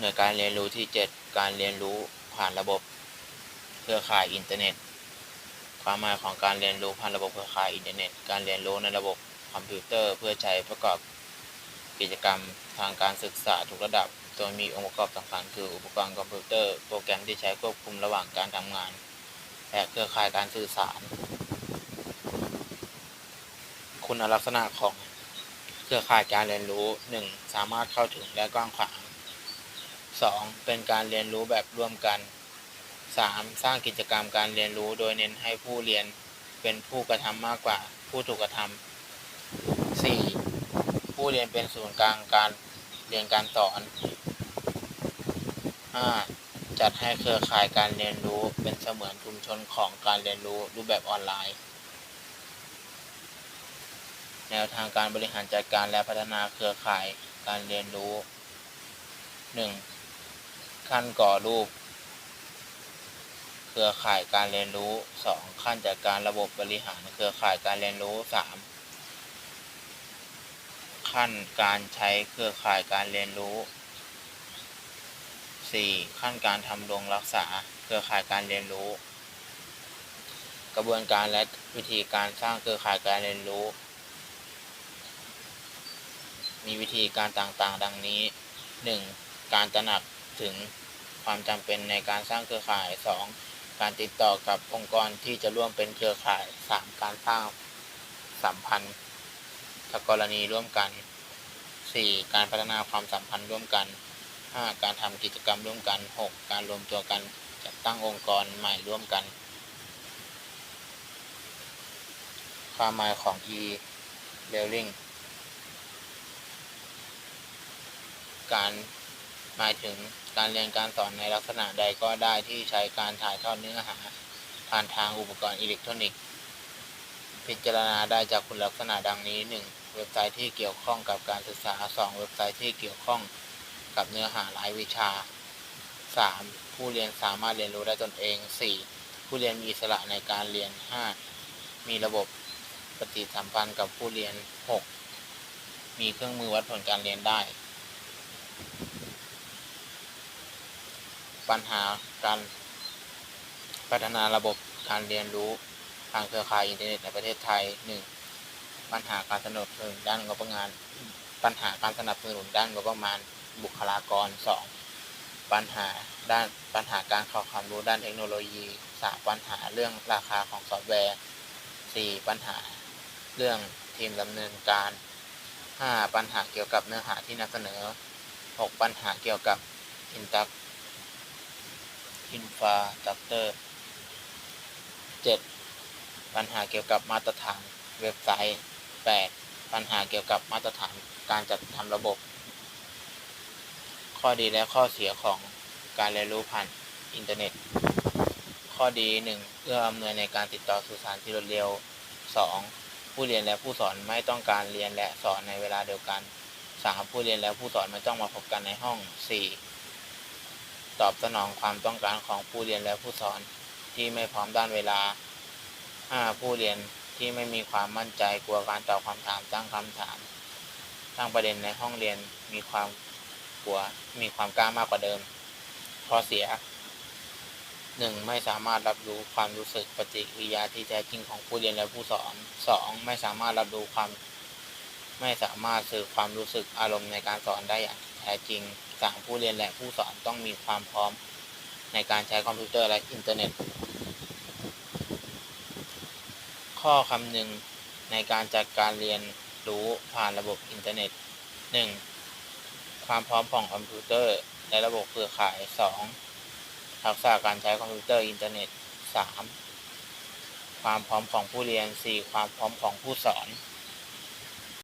หน่วยการเรียนรู้ที่ 7 การเรียนรู้ผ่านระบบเครือข่ายอินเทอร์เน็ต ความหมายของการเรียนรู้ผ่านระบบเครือข่ายอินเทอร์เน็ต การเรียนรู้ในระบบคอมพิวเตอร์ เพื่อใช้ประกอบกิจกรรมทางการศึกษาทุกระดับ โดยมีองค์ประกอบสำคัญคืออุปกรณ์คอมพิวเตอร์ โปรแกรมที่ใช้ควบคุมระหว่างการทำงาน และเครือข่ายการสื่อสาร คุณลักษณะของเครือข่ายการเรียนรู้ 1. สามารถเข้าถึงและกว้างขวาง 2. เป็นการเรียนรู้แบบร่วมกัน 3. สร้างกิจกรรมการเรียนรู้โดยเน้นให้ผู้เรียนเป็นผู้กระทำมากกว่าผู้ถูกกระทำ 4. ผู้เรียนเป็นศูนย์กลางการเรียนการสอน 5. จัดให้เครือข่ายการเรียนรู้เป็นเสมือนชุมชนของการเรียนรู้รูปแบบออนไลน์ แนวทางการบริหารจัดการและพัฒนาเครือข่ายการเรียนรู้ 1. ขั้นก่อรูป เครือข่ายการเรียนรู้ 2. ขั้นจัดการระบบบริหารเครือข่ายการเรียนรู้ 3. ขั้นการใช้เครือข่ายการเรียนรู้ 4. ขั้นการทำรงรักษาเครือข่ายการเรียนรู้ กระบวนการและวิธีการสร้างเครือข่ายการเรียนรู้ มีวิธีการต่างๆ ดังนี้ 1. การตระหนักถึง ความจำเป็นในการสร้างเครือข่าย 2. การติดต่อกับองค์กรที่จะร่วมเป็นเครือข่าย 3. การสร้างสัมพันธ์กรณีร่วมกัน 4. การพัฒนาความสัมพันธ์ร่วมกัน 5. การทำกิจกรรมร่วมกัน 6. การรวมตัวกันจัดตั้งองค์กรใหม่ร่วมกัน ความหมายของ e-learning การ หมายถึงการเรียนการสอนในลักษณะใดก็ได้ที่ใช้การถ่ายทอดเนื้อหา ผ่านทางอุปกรณ์อิเล็กทรอนิกส์พิจารณาได้จากคุณลักษณะดังนี้ 1. เว็บไซต์ที่เกี่ยวข้องกับการศึกษา 2. เว็บไซต์ที่เกี่ยวข้องกับเนื้อหารายวิชา 3. ผู้เรียนสามารถเรียนรู้ได้ตนเอง 4. ผู้เรียนมีอิสระในการเรียน 5. มีระบบปฏิสัมพันธ์กับผู้เรียน 6. มีเครื่องมือวัดผลการเรียนได้ ปัญหาการพัฒนาระบบการเรียนรู้ทางเครือข่ายอินเทอร์เน็ตในประเทศไทย 1. ปัญหาการสนับสนุนด้านงบประมาณ ปัญหาการสนับสนุนด้านงบประมาณ บุคลากร 2. ปัญหาด้านปัญหาการเข้าความรู้ด้านเทคโนโลยี 3. ปัญหาเรื่องราคาของซอฟต์แวร์ 4. ปัญหาเรื่องทีมดำเนินการ 5. ปัญหาเกี่ยวกับเนื้อหาที่นำเสนอ 6. ปัญหาเกี่ยวกับอินเตอร์ 7. ปัญหาเกี่ยวกับมาตรฐานเว็บไซต์ 8. ปัญหาเกี่ยวกับมาตรฐานการจัดทำระบบ ข้อดีและข้อเสียของการเรียนรู้ผ่านอินเทอร์เน็ต ข้อดี 1. เอื้ออำนวยในการติดต่อสื่อสารที่รวดเร็ว 2. ผู้เรียนและผู้สอนไม่ต้องการเรียนและสอนในเวลาเดียวกัน 3. ผู้เรียนและผู้สอนไม่ต้องมาพบกันในห้อง 4. ตอบสนองความต้องการของผู้เรียนและผู้สอนที่ไม่พร้อมด้านเวลา 5. ผู้เรียนที่ไม่มีความมั่นใจกลัวการตอบคำถามตั้งคำถามตั้งประเด็นในห้องเรียนมีความกลัวมีความกล้ามากกว่าเดิมข้อเสีย 1. ไม่สามารถรับรู้ความรู้สึกปฏิกิริยาที่แท้จริงของผู้เรียนและผู้สอน 2. ไม่สามารถรับรู้ความ ไม่สามารถสื่อความรู้สึกอารมณ์ในการสอนได้อย่างแท้จริง 3. ผู้เรียนและผู้สอนต้องมีความพร้อมในการใช้คอมพิวเตอร์และอินเทอร์เน็ต ข้อคำนึงในการจัดการเรียนรู้ผ่านระบบอินเทอร์เน็ต 1. ความพร้อมของคอมพิวเตอร์และระบบเครือข่าย 2. ทักษะการใช้คอมพิวเตอร์อินเทอร์เน็ต 3. ความพร้อมของผู้เรียน 4. ความพร้อมของผู้สอน